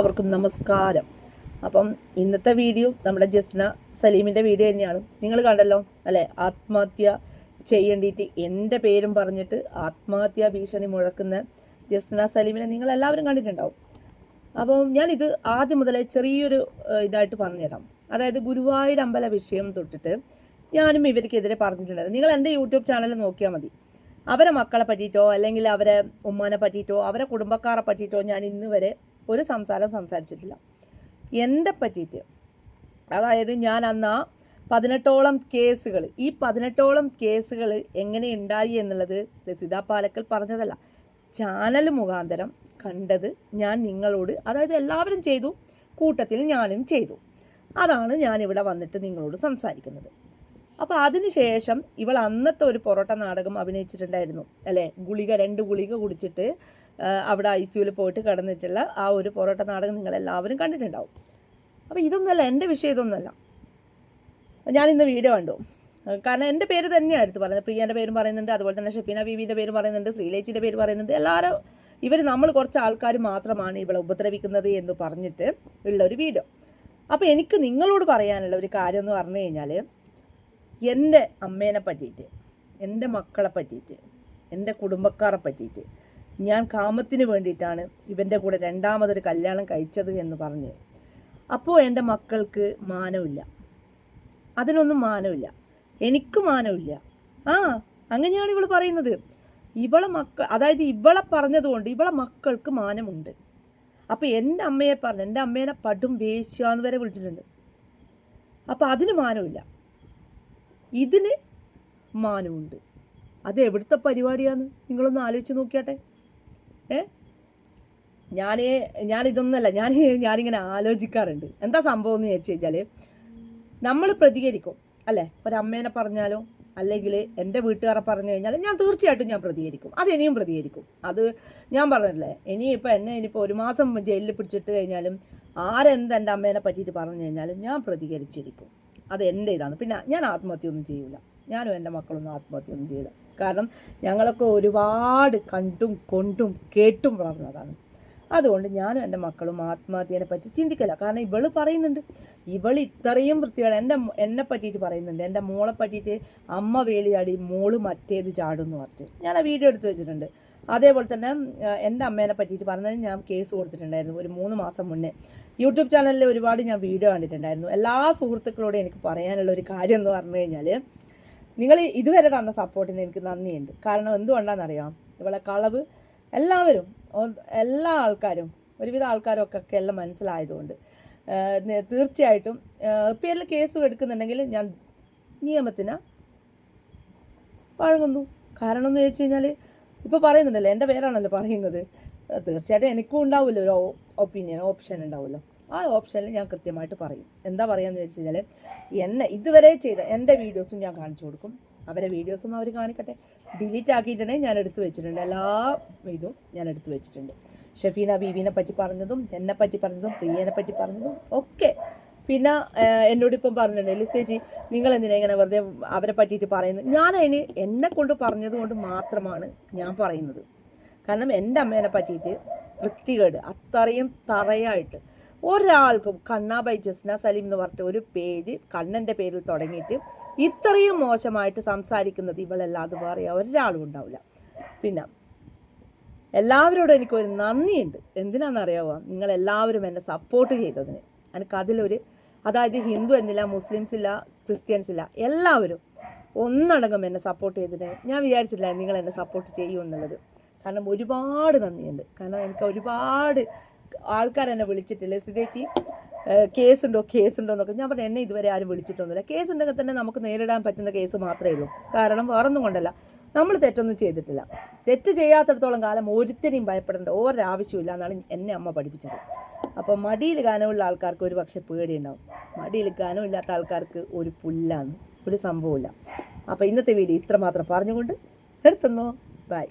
എല്ലാവർക്കും നമസ്കാരം. അപ്പം ഇന്നത്തെ വീഡിയോ നമ്മുടെ ജസ്ന സലീമിന്റെ വീഡിയോ തന്നെയാണ്. നിങ്ങൾ കണ്ടല്ലോ അല്ലേ? ആത്മഹത്യ ചെയ്യേണ്ടിയിട്ട് എന്റെ പേരും പറഞ്ഞിട്ട് ആത്മഹത്യ ഭീഷണി മുഴക്കുന്ന ജസ്ന സലീമിനെ നിങ്ങൾ എല്ലാവരും കണ്ടിട്ടുണ്ടാവും. അപ്പം ഞാനിത് ആദ്യം മുതലേ ചെറിയൊരു ഇതായിട്ട് പറഞ്ഞുതരാം. അതായത് ഗുരുവായൂർ അമ്പല വിഷയം തൊട്ടിട്ട് ഞാനും ഇവർക്കെതിരെ പറഞ്ഞിട്ടുണ്ടായിരുന്നു. നിങ്ങൾ എന്റെ യൂട്യൂബ് ചാനൽ നോക്കിയാൽ മതി. അവരെ മക്കളെ പറ്റിയിട്ടോ അല്ലെങ്കിൽ അവരെ ഉമ്മാനെ പറ്റിയിട്ടോ അവരെ കുടുംബക്കാരെ പറ്റിയിട്ടോ ഞാൻ ഇന്ന് വരെ ഒരു സംസാരം സംസാരിച്ചിട്ടില്ല. എന്റെ പറ്റിയിട്ട്. അതായത് ഞാൻ അന്ന് ആ പതിനെട്ടോളം കേസുകൾ ഈ പതിനെട്ടോളം കേസുകൾ എങ്ങനെ ഉണ്ടായി എന്നുള്ളത് രസിത പാലക്കൽ പറഞ്ഞതല്ല. ചാനൽ മുഖാന്തരം കണ്ടത് ഞാൻ നിങ്ങളോട് അതായത് എല്ലാവരും ചെയ്തു കൂട്ടത്തിൽ ഞാനും ചെയ്തു. അതാണ് ഞാനിവിടെ വന്നിട്ട് നിങ്ങളോട് സംസാരിക്കുന്നത്. അപ്പോൾ അതിനുശേഷം ഇവൾ അന്നത്തെ ഒരു പൊറോട്ട നാടകം അഭിനയിച്ചിട്ടുണ്ടായിരുന്നു അല്ലേ? ഗുളിക രണ്ട് ഗുളിക കുടിച്ചിട്ട് അവിടെ ഐ സിയുവിൽ പോയിട്ട് കിടന്നിട്ടുള്ള ആ ഒരു പൊറോട്ട നാടകം നിങ്ങൾ എല്ലാവരും കണ്ടിട്ടുണ്ടാവും. അപ്പോൾ ഇതൊന്നുമല്ല എന്റെ വിഷയം ഇതൊന്നുമല്ല ഞാൻ ഇന്ന് വീഡിയോ കണ്ടു. കാരണം എന്റെ പേര് തന്നെയാണ് എടുത്ത് പറയുന്നത്. പ്രിയന്റെ പേരും പറയുന്നുണ്ട് അതുപോലെ തന്നെ ഷെഫീന ബീവിന്റെ പേര് പറയുന്നുണ്ട് ശ്രീലേച്ചിന്റെ പേര് പറയുന്നുണ്ട്. എല്ലാവരും ഇവർ നമ്മൾ കുറച്ച് ആൾക്കാർ മാത്രമാണ് ഇവളെ ഉപദ്രവിക്കുന്നത് എന്ന് പറഞ്ഞിട്ട് ഉള്ള ഒരു വീഡിയോ. അപ്പോൾ എനിക്ക് നിങ്ങളോട് പറയാനുള്ള ഒരു കാര്യം എന്ന് പറഞ്ഞു കഴിഞ്ഞാൽ എന്റെ അമ്മേനെ പറ്റിയിട്ട് എന്റെ മക്കളെ പറ്റിയിട്ട് എന്റെ കുടുംബക്കാരെ പറ്റിയിട്ട് ഞാൻ കാമത്തിന് വേണ്ടിയിട്ടാണ് ഇവന്റെ കൂടെ രണ്ടാമതൊരു കല്യാണം കഴിച്ചത് എന്ന് പറഞ്ഞ്. അപ്പോൾ എന്റെ മക്കൾക്ക് മാനമില്ല. അതിനൊന്നും മാനമില്ല. എനിക്ക് മാനമില്ല. ആ അങ്ങനെയാണ് ഇവൾ പറയുന്നത്. ഇവളെ മക്കൾ അതായത് ഇവളെ പറഞ്ഞതുകൊണ്ട് ഇവളെ മക്കൾക്ക് മാനമുണ്ട്. അപ്പോൾ എന്റെ അമ്മയെ പറഞ്ഞു എന്റെ അമ്മേനെ പടും വേശ്യാന്ന് വരെ വിളിച്ചിട്ടുണ്ട്. അപ്പോൾ അതിന് മാനമില്ല. ഇതിന് മാനമുണ്ട്. അത് എവിടുത്തെ പരിപാടിയാന്ന് നിങ്ങളൊന്ന് ആലോചിച്ച് നോക്കിയാട്ടെ. ഏ? ഞാൻ ഞാനിതൊന്നല്ല ഞാൻ ഞാനിങ്ങനെ ആലോചിക്കാറുണ്ട്. എന്താ സംഭവം എന്ന് വിചാരിച്ചു കഴിഞ്ഞാൽ നമ്മൾ പ്രതികരിക്കും അല്ലേ? ഒരമ്മേനെ പറഞ്ഞാലോ അല്ലെങ്കിൽ എന്റെ വീട്ടുകാരെ പറഞ്ഞു കഴിഞ്ഞാൽ ഞാൻ തീർച്ചയായിട്ടും ഞാൻ പ്രതികരിക്കും. അത് ഇനിയും പ്രതികരിക്കും. അത് ഞാൻ പറഞ്ഞില്ലേ ഇനിയിപ്പോൾ എന്നെ ഇനിയിപ്പോൾ ഒരു മാസം ജയിലിൽ പിടിച്ചിട്ട് കഴിഞ്ഞാലും ആരെന്ത് എന്റെ അമ്മേനെ പറ്റിയിട്ട് പറഞ്ഞു കഴിഞ്ഞാലും ഞാൻ പ്രതികരിച്ചിരിക്കും. അത് എന്റെ ഇതാണ്. പിന്നെ ഞാൻ ആത്മഹത്യയൊന്നും ചെയ്യില്ല ഞാനും എന്റെ മക്കളൊന്നും ആത്മഹത്യയൊന്നും ചെയ്യില്ല കാരണം ഞങ്ങളൊക്കെ ഒരുപാട് കണ്ടും കൊണ്ടും കേട്ടും വളർന്നതാണ്. അതുകൊണ്ട് ഞാനും എന്റെ മക്കളും ആത്മഹത്യനെ പറ്റി ചിന്തിക്കില്ല കാരണം ഇവൾ പറയുന്നുണ്ട് ഇവൾ ഇത്രയും വൃത്തിയാണ് എന്റെ എന്നെ പറ്റിയിട്ട് പറയുന്നുണ്ട്. എന്റെ മോളെ പറ്റിയിട്ട് അമ്മ വേലിയാടി മോൾ മറ്റേത് ചാടും എന്ന് പറഞ്ഞിട്ട്. ഞാൻ ആ വീഡിയോ എടുത്ത് വെച്ചിട്ടുണ്ട്. അതേപോലെ തന്നെ എന്റെ അമ്മേനെ പറ്റിയിട്ട് പറഞ്ഞത് ഞാൻ കേസ് കൊടുത്തിട്ടുണ്ടായിരുന്നു ഒരു മൂന്ന് മാസം മുന്നേ. യൂട്യൂബ് ചാനലിൽ ഒരുപാട് ഞാൻ വീഡിയോ കണ്ടിട്ടുണ്ടായിരുന്നു. എല്ലാ സുഹൃത്തുക്കളോടും എനിക്ക് പറയാനുള്ള ഒരു കാര്യം എന്ന് പറഞ്ഞു കഴിഞ്ഞാൽ നിങ്ങൾ ഇതുവരെ തന്ന സപ്പോർട്ടിന് എനിക്ക് നന്ദിയുണ്ട്. കാരണം എന്തുകൊണ്ടാണെന്നറിയാം? ഇവളെ കളവ് എല്ലാവരും എല്ലാ ആൾക്കാരും ഒരുവിധ ആൾക്കാരൊക്കെ എല്ലാം മനസ്സിലായതുകൊണ്ട്. തീർച്ചയായിട്ടും പേരിൽ കേസ് എടുക്കുന്നുണ്ടെങ്കിൽ ഞാൻ നിയമത്തിന് വഴങ്ങുന്നു. കാരണം എന്ന് വെച്ച് കഴിഞ്ഞാൽ ഇപ്പോൾ പറയുന്നുണ്ടല്ലോ എന്റെ പേരാണല്ലോ പറയുന്നത്. തീർച്ചയായിട്ടും എനിക്കും ഉണ്ടാവില്ല ഒരു ഒപ്പീനിയൻ ഓപ്ഷൻ ഉണ്ടാവുമല്ലോ. ആ ഓപ്ഷനിൽ ഞാൻ കൃത്യമായിട്ട് പറയും. എന്താ പറയാന്ന് വെച്ച് കഴിഞ്ഞാൽ എന്നെ ഇതുവരെ ചെയ്ത എന്റെ വീഡിയോസും ഞാൻ കാണിച്ചു കൊടുക്കും. അവരെ വീഡിയോസും അവർ കാണിക്കട്ടെ. ഡിലീറ്റ് ആക്കിയിട്ടുണ്ടെങ്കിൽ ഞാൻ എടുത്തു വെച്ചിട്ടുണ്ട്. എല്ലാ ഇതും ഞാൻ എടുത്തു വെച്ചിട്ടുണ്ട്. ഷഫീന ബീബീനെ പറ്റി പറഞ്ഞതും എന്നെ പറ്റി പറഞ്ഞതും പ്രിയനെ പറ്റി പറഞ്ഞതും ഒക്കെ പിന്നെ എന്നോട് ഇപ്പം പറഞ്ഞിട്ടുണ്ട് ലിസേജി നിങ്ങൾ എന്തിനാ ഇങ്ങനെ വെറുതെ അവരെ പറ്റിയിട്ട് പറയുന്നത്? ഞാൻ അതിന് എന്നെ കൊണ്ട് പറഞ്ഞത് കൊണ്ട് മാത്രമാണ് ഞാൻ പറയുന്നത്. കാരണം എന്റെ അമ്മേനെ പറ്റിയിട്ട് വൃത്തികേട് അത്രയും തറയായിട്ട് ഒരാൾക്കും കണ്ണാ ബൈ ജസ്ന സലീം എന്ന് പറഞ്ഞിട്ട് ഒരു പേജ് കണ്ണന്റെ പേരിൽ തുടങ്ങിയിട്ട് ഇത്രയും മോശമായിട്ട് സംസാരിക്കുന്നത് ഇവളല്ലാതെ വേറെ ഒരാളും ഉണ്ടാവില്ല. പിന്നെ എല്ലാവരോടും എനിക്കൊരു നന്ദിയുണ്ട്. എന്തിനാണെന്നറിയാമോ നിങ്ങളെല്ലാവരും എന്നെ സപ്പോർട്ട് ചെയ്തതിന്. എനിക്ക് അതിലൊരു അതായത് ഹിന്ദു എന്നില്ല മുസ്ലിംസ് ഇല്ല ക്രിസ്ത്യൻസ് ഇല്ല എല്ലാവരും ഒന്നടങ്കം എന്നെ സപ്പോർട്ട് ചെയ്തിട്ട് ഞാൻ വിചാരിച്ചില്ല നിങ്ങൾ എന്നെ സപ്പോർട്ട് ചെയ്യുമെന്നുള്ളത് കാരണം ഒരുപാട് നന്ദിയുണ്ട്. കാരണം എനിക്ക് ഒരുപാട് ആൾക്കാർ എന്നെ വിളിച്ചിട്ടില്ല? സിതേച്ചി കേസുണ്ടോ? കേസുണ്ടോ എന്നൊക്കെ ഞാൻ പറഞ്ഞു എന്നെ ഇതുവരെ ആരും വിളിച്ചിട്ടൊന്നുമില്ല. കേസ് ഉണ്ടെങ്കിൽ തന്നെ നമുക്ക് നേരിടാൻ പറ്റുന്ന കേസ് മാത്രമേ ഉള്ളൂ. കാരണം വേറൊന്നും കൊണ്ടല്ല. നമ്മൾ തെറ്റൊന്നും ചെയ്തിട്ടില്ല. തെറ്റ് ചെയ്യാത്തടത്തോളം കാലം ഒരുത്തരെയും ഭയപ്പെടേണ്ട ഒരാവശ്യമില്ല എന്നാണ് എന്നെ അമ്മ പഠിപ്പിച്ചത്. അപ്പോൾ മടിയിൽ ഗാനമുള്ള ആൾക്കാർക്ക് ഒരു പക്ഷേ പേടിയുണ്ടാവും. മടിയിൽ ഗാനമില്ലാത്ത ആൾക്കാർക്ക് ഒരു പുല്ലാണ് ഒരു സംഭവമില്ല അപ്പോൾ ഇന്നത്തെ വീഡിയോ ഇത്രമാത്രം പറഞ്ഞുകൊണ്ട് നിർത്തുന്നു. ബൈ.